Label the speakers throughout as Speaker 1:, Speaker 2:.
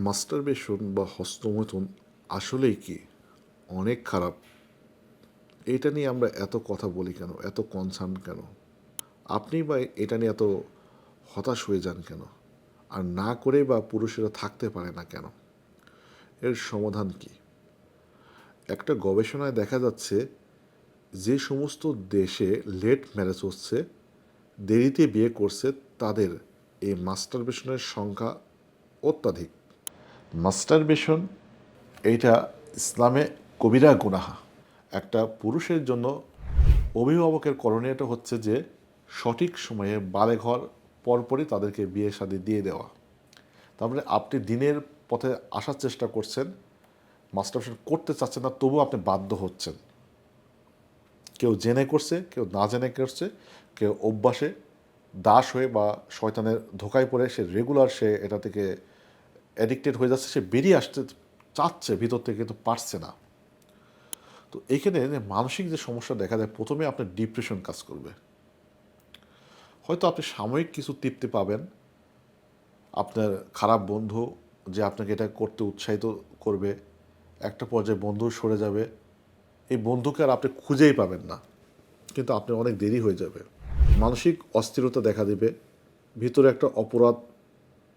Speaker 1: Masturbation বা হস্তমৈথুন আসলেই কি? অনেক খারাপ। এটা নিয়ে আমরা এত কথা বলি কেন? এত কনসার্ন কেন? আপনি বা এটা নিয়ে এত হতাশ হয়ে যান কেন? আর না করে বা পুরুষেরা থাকতে পারে না কেন? এর সমাধান কি? একটা গবেষণায় দেখা যাচ্ছে, যে সমস্ত দেশে লেট ম্যারেজ হচ্ছে, দেরিতে বিয়ে করছে, তাদের এই মাস্টারবেশনের সংখ্যা অত্যাধিক। মাস্টারবেশন এইটা ইসলামে কবিরা গুনাহা। একটা পুরুষের জন্য অভিভাবকের করণীয়টা হচ্ছে যে, সঠিক সময়ে বারে ঘর পরপরই তাদেরকে বিয়ে শাদী দিয়ে দেওয়া। তারপরে আপনি দিনের পথে আসার চেষ্টা করছেন মাস্টারবেশন করতে চাচ্ছেন না, তবুও আপনি বাধ্য হচ্ছেন। কেউ জেনে করছে, কেউ না জেনে করছে, কেউ অভ্যাসে দাস হয়ে বা শয়তানের ধোকায় পড়ে, সে রেগুলার সে এটা থেকে অ্যাডিক্টেড হয়ে যাচ্ছে, সে বেরিয়ে আসতে চাচ্ছে, ভিতর থেকে কিন্তু পারছে না। তো এখানে মানসিক যে সমস্যা দেখা যায় প্রথমে আপনার ডিপ্রেশন কাজ করবে। হয়তো আপনি সাময়িক কিছু তৃপ্তি পাবেন। আপনার খারাপ বন্ধু যে আপনাকে এটা করতে উৎসাহিত করবে, একটা পর্যায়ে বন্ধু সরে যাবে। এই বন্ধুকে আর আপনি খুঁজেই পাবেন না। কিন্তু আপনি অনেক দেরি হয়ে যাবে। মানসিক অস্থিরতা দেখা দেবে। ভিতরে একটা অপরাধ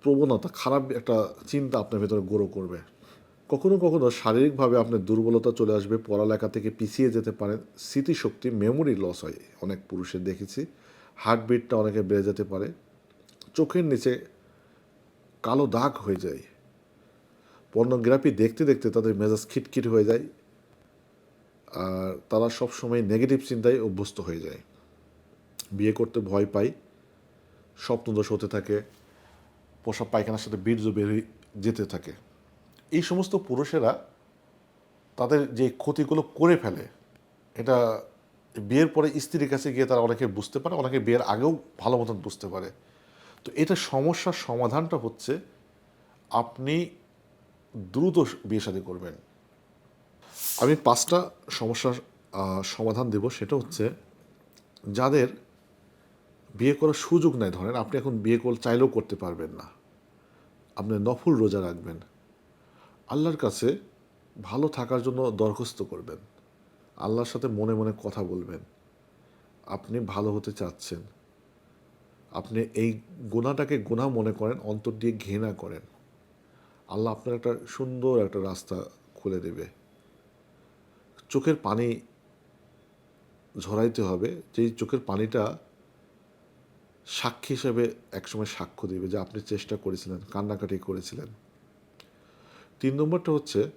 Speaker 1: প্রবণতা, খারাপ একটা চিন্তা আপনার ভেতরে গ্রো করবে। কখনো কখনো শারীরিকভাবে আপনার দুর্বলতা চলে আসবে, পড়ালেখা থেকে পিছিয়ে যেতে পারেন, স্মৃতিশক্তি মেমোরি লস হয়, অনেক পুরুষের দেখেছি। হার্টবিটটা অনেকে বেড়ে যেতে পারে। চোখের নিচে কালো দাগ হয়ে যায়। পর্নোগ্রাফি দেখতে দেখতে তাদের মেজাজ খিটখিট হয়ে যায়। আর তারা সবসময় নেগেটিভ চিন্তায় অভ্যস্ত হয়ে যায়। বিয়ে করতে ভয় পায়, স্বপ্নদোষ হতে থাকে। পোশাক পায়খানার সাথে বীর্য বেরিয়ে যেতে থাকে। এই সমস্ত পুরুষেরা তাদের যে ক্ষতিগুলো করে ফেলে, এটা বিয়ের পরে স্ত্রীর কাছে গিয়ে তারা অনেকে বুঝতে পারে, অনেকে বিয়ের আগেও ভালো মতন বুঝতে পারে। তো এটা সমস্যার সমাধানটা হচ্ছে আপনি দ্রুত বিয়ে শাদী করবেন। আমি পাঁচটা সমস্যার সমাধান দেব, সেটা হচ্ছে যাদের বিয়ে করার সুযোগ নাই ধরেন, আপনি এখন বিয়ে কর, চাইলেও করতে পারবেন না। আপনি নফল রোজা রাখবেন। আল্লাহর কাছে ভালো থাকার জন্য দরখাস্ত করবেন। আল্লাহর সাথে মনে মনে কথা বলবেন। আপনি ভালো হতে চাচ্ছেন। আপনি এই গুণাটাকে গুণা মনে করেন, অন্তর দিয়ে ঘৃণা করেন। আল্লাহ আপনার একটা সুন্দর একটা রাস্তা খুলে দেবে। চোখের পানি ঝরাইতে হবে। যেই চোখের পানিটা সাক্ষী হিসেবে একসময় সাক্ষ্য দেবে যে আপনি চেষ্টা করেছিলেন, কান্নাকাটি করেছিলেন। তিন নম্বরটা হচ্ছে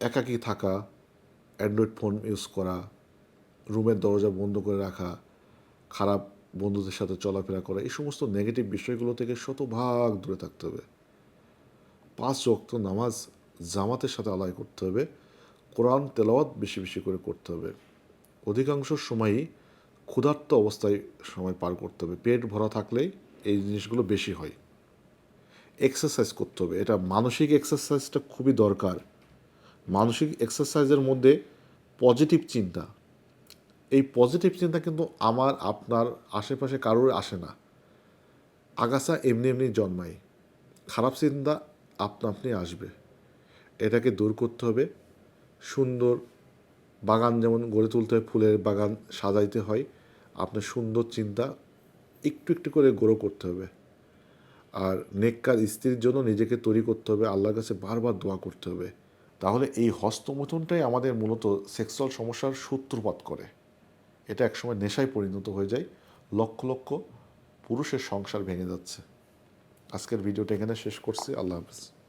Speaker 1: একাকী থাকা, অ্যান্ড্রয়েড ফোন ইউজ করা, রুমের দরজা বন্ধ করে রাখা, খারাপ বন্ধুদের সাথে চলাফেরা করা, এই সমস্ত নেগেটিভ বিষয়গুলো থেকে শতভাগ দূরে থাকতে হবে। পাঁচ রক্ত নামাজ জামাতের সাথে আদায় করতে হবে, কোরআন তেলাওয়াত বেশি বেশি করে করতে হবে। অধিকাংশ সময়ই ক্ষুধার্ত অবস্থায় সময় পার করতে হবে। পেট ভরা থাকলেই এই জিনিসগুলো বেশি হয়। এক্সারসাইজ করতে হবে। এটা মানসিক এক্সারসাইজটা খুবই দরকার। মানসিক এক্সারসাইজের মধ্যে পজিটিভ চিন্তা। এই পজিটিভ চিন্তা কিন্তু আমার, আপনার আশেপাশে কারোর আসে না। আগাছা এমনি এমনি জন্মায়। খারাপ চিন্তা আপনা আপনি আসবে। এটাকে দূর করতে হবে। সুন্দর বাগান যেমন গড়ে তুলতে হয়, ফুলের বাগান সাজাইতে হয়। আপনার সুন্দর চিন্তা একটু একটু করে গ্রো করতে হবে। আর নেককার স্ত্রীর জন্য নিজেকে তৈরি করতে হবে, আল্লাহর কাছে বারবার দোয়া করতে হবে। তাহলে এই হস্তমৈথুনটাই আমাদের মূলত সেক্সুয়াল সমস্যার সূত্রপাত করে। এটা একসময় নেশায় পরিণত হয়ে যায়, লক্ষ লক্ষ পুরুষের সংসার ভেঙে যাচ্ছে। আজকের ভিডিওটা এখানে শেষ করছি, আল্লাহ হাফিজ।